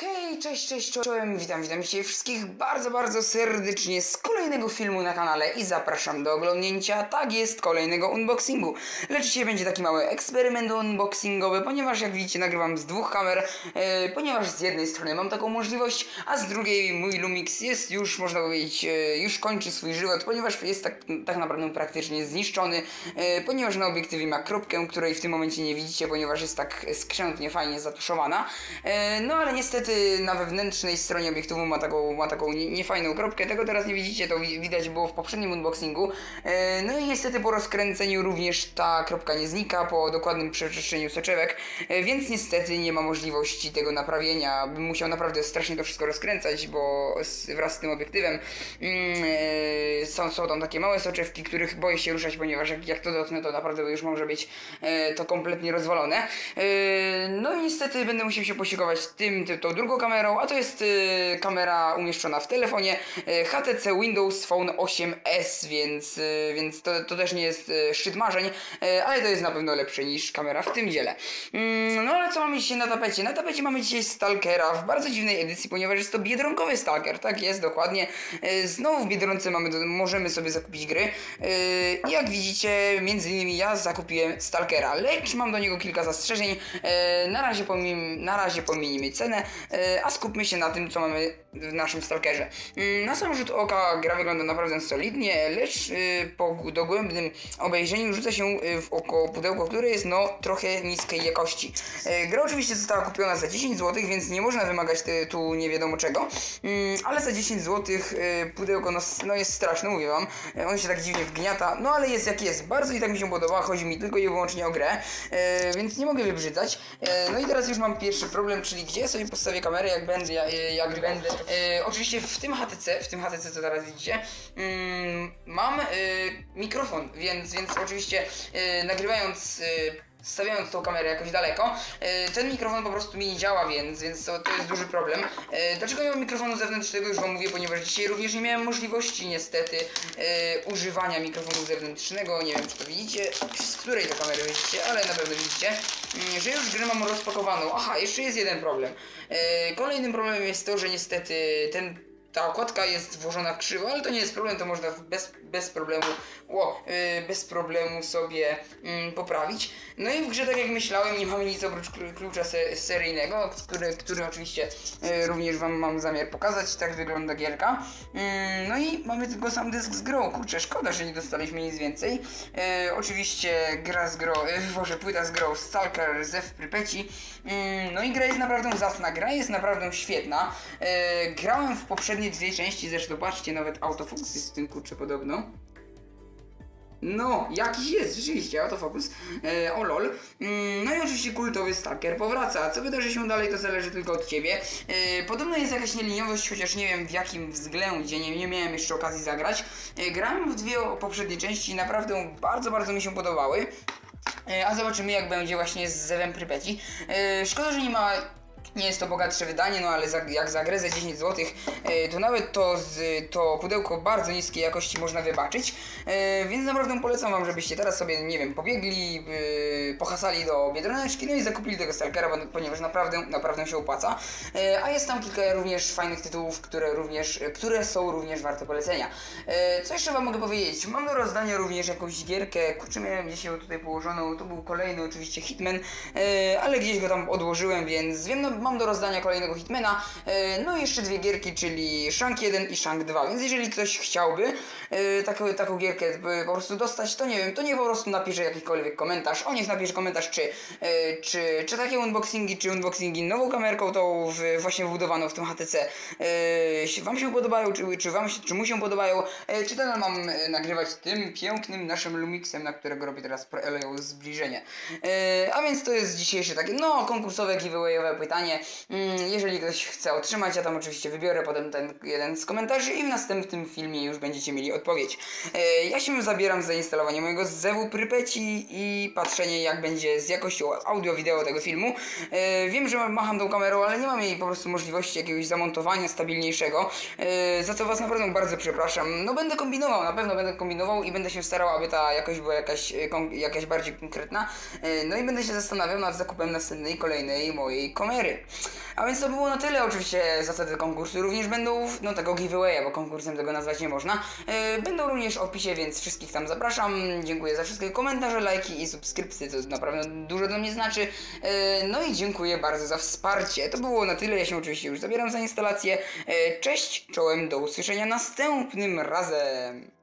Okej, cześć, cześć, czołem, witam, witam cię wszystkich bardzo, bardzo serdecznie z kolejnego filmu na kanale i zapraszam do oglądnięcia, tak jest, kolejnego unboxingu. Lecz dzisiaj będzie taki mały eksperyment unboxingowy, ponieważ jak widzicie nagrywam z dwóch kamer, e, ponieważ z jednej strony mam taką możliwość, a z drugiej mój Lumix jest już, można powiedzieć, e, już kończy swój żywot, ponieważ jest tak, tak naprawdę praktycznie zniszczony, e, ponieważ na obiektywie ma kropkę, której w tym momencie nie widzicie, ponieważ jest tak skrzętnie, fajnie zatuszowana. E, no ale niestety na wewnętrznej stronie obiektywu ma taką, ma taką nie- niefajną kropkę. Tego teraz nie widzicie, to wi- widać było w poprzednim unboxingu. E, no i niestety po rozkręceniu również ta kropka nie znika, po dokładnym przeczyszczeniu soczewek, e, więc niestety nie ma możliwości tego naprawienia. Bym musiał naprawdę strasznie to wszystko rozkręcać, bo wraz z tym obiektywem mm, e, są, są tam takie małe soczewki, których boję się ruszać, ponieważ jak, jak to dotknę, to naprawdę już może być e, to kompletnie rozwalone. E, no i niestety będę musiał się posiłkować tym, tym, tą drugą kamerą, a to jest e, kamera umieszczona w telefonie e, HTC Windows Phone 8S, więc, e, więc to, to też nie jest e, szczyt marzeń, e, ale to jest na pewno lepsze niż kamera w tym dziele. Mm, no ale co mamy dzisiaj na tapecie? Na tapecie mamy dzisiaj Stalkera w bardzo dziwnej edycji, ponieważ jest to biedronkowy Stalker, tak jest, dokładnie. E, Znowu w Biedronce mamy, do- możemy sobie zakupić gry i jak widzicie, między innymi ja zakupiłem Stalkera, lecz mam do niego kilka zastrzeżeń. E, Na razie, pomim, na razie pominimy cenę, e, a skupmy się na tym, co mamy w naszym Stalkerze. Mm, Na sam rzut oka gra wygląda naprawdę solidnie, lecz e, po dogłębnym obejrzeniu rzuca się e, w oko pudełko, które jest no trochę niskiej jakości. Gra oczywiście została kupiona za 10 zł, więc nie można wymagać tu nie wiadomo czego, ale za 10 zł pudełko no, no jest straszne, mówię wam. E, On się tak dziwnie wgniata, no ale jest jak jest. Bardzo i tak mi się podoba, chodzi mi tylko i wyłącznie o grę, e, więc nie mogę wybrzydzać. E, no i teraz już mam pierwszy problem, czyli gdzie sobie postawię kamerę, jak będę, ja- e, jak będę. E, oczywiście w tym HTC, w tym HTC co teraz widzicie, mm, mam e, mikrofon, więc, więc oczywiście nagrywając stawiając tą kamerę jakoś daleko, e, ten mikrofon po prostu mi nie działa, więc, więc to, to jest duży problem. E, Dlaczego nie mam mikrofonu zewnętrznego, już wam mówię, ponieważ dzisiaj również nie miałem możliwości niestety e, używania mikrofonu zewnętrznego. Nie wiem, czy to widzicie, z której to kamery widzicie, ale na pewno widzicie, mm, że już grę mam rozpakowaną. Aha, jeszcze jest jeden problem. Kolejnym problemem jest to, że niestety ten ta okładka jest włożona krzywo, ale to nie jest problem, to można bez, bez problemu, ło, yy, bez problemu sobie mm, poprawić. No i w grze, tak jak myślałem, nie mamy nic oprócz klu- klucza se, seryjnego, który, który oczywiście yy, również wam mam zamiar pokazać, tak wygląda gierka. Mm, no i mamy tylko sam dysk z grą, kurczę, szkoda, że nie dostaliśmy nic więcej. Yy, oczywiście gra z grą, yy, może płyta z grą Stalker ze w Prypeci. Mm, no i gra jest naprawdę zacna, gra jest naprawdę świetna. E, grałem w poprzednie dwie części, zresztą patrzcie, nawet autofocus jest w tym kurczę podobno. No, jakiś jest, rzeczywiście, autofocus. E, o lol. Mm, no i oczywiście kultowy Stalker powraca. Co wydarzy się dalej, to zależy tylko od ciebie. E, podobno jest jakaś nieliniowość, chociaż nie wiem w jakim względzie, nie, nie miałem jeszcze okazji zagrać. E, grałem w dwie poprzednie części, naprawdę bardzo, bardzo mi się podobały. E, A zobaczymy jak będzie właśnie z Zewem Prypeci. E, Szkoda, że nie ma nie jest to bogatsze wydanie, no ale za, jak za grę za 10 zł, e, to nawet to, z, to pudełko bardzo niskiej jakości można wybaczyć. E, więc naprawdę polecam wam, żebyście teraz sobie, nie wiem, pobiegli, e, pohasali do Biedroneczki, no i zakupili tego Stalkera, ponieważ naprawdę, naprawdę się opłaca. A jest tam kilka również fajnych tytułów, które również, które są również warte polecenia. Co jeszcze wam mogę powiedzieć? Mam do rozdania również jakąś gierkę, kurczę miałem gdzieś ją tutaj położoną, to był kolejny oczywiście Hitman, ale gdzieś go tam odłożyłem, więc wiem, no, mam do rozdania kolejnego Hitmana, e, no i jeszcze dwie gierki, czyli Shank 1 i Shank 2, więc jeżeli ktoś chciałby e, taką, taką gierkę po prostu dostać, to nie wiem, to niech po prostu napisze jakikolwiek komentarz, o niech napisze komentarz, czy, e, czy, czy takie unboxingi, czy unboxingi nową kamerką, tą w, właśnie wbudowaną w tym HTC, wam się podobają, czy, czy wam się, czy mu się podobają, czy nadal mam nagrywać tym pięknym naszym Lumixem, na którego robię teraz pro- zbliżenie. A więc to jest dzisiejsze takie, no, konkursowe, giveawayowe pytanie. Mm, jeżeli ktoś chce otrzymać, ja tam oczywiście wybiorę potem ten jeden z komentarzy i w następnym filmie już będziecie mieli odpowiedź. E, ja się zabieram za instalowanie mojego zewu Prypeci i patrzenie jak będzie z jakością audio-wideo tego filmu. E, wiem, że macham tą kamerą, ale nie mam jej po prostu możliwości jakiegoś zamontowania stabilniejszego, e, za co was naprawdę bardzo przepraszam. No będę kombinował, na pewno będę kombinował i będę się starał, aby ta jakość była jakaś, jakaś bardziej konkretna. No i będę się zastanawiał nad zakupem następnej, kolejnej mojej kamery. A więc to było na tyle. Oczywiście zasady konkursu również będą, no tego giveawaya, bo konkursem tego nazwać nie można. E, będą również w opisie, więc wszystkich tam zapraszam. Dziękuję za wszystkie komentarze, lajki i subskrypcje, to naprawdę dużo dla mnie znaczy. E, no i dziękuję bardzo za wsparcie. To było na tyle. Ja się oczywiście już zabieram za instalację. E, cześć, czołem, do usłyszenia następnym razem.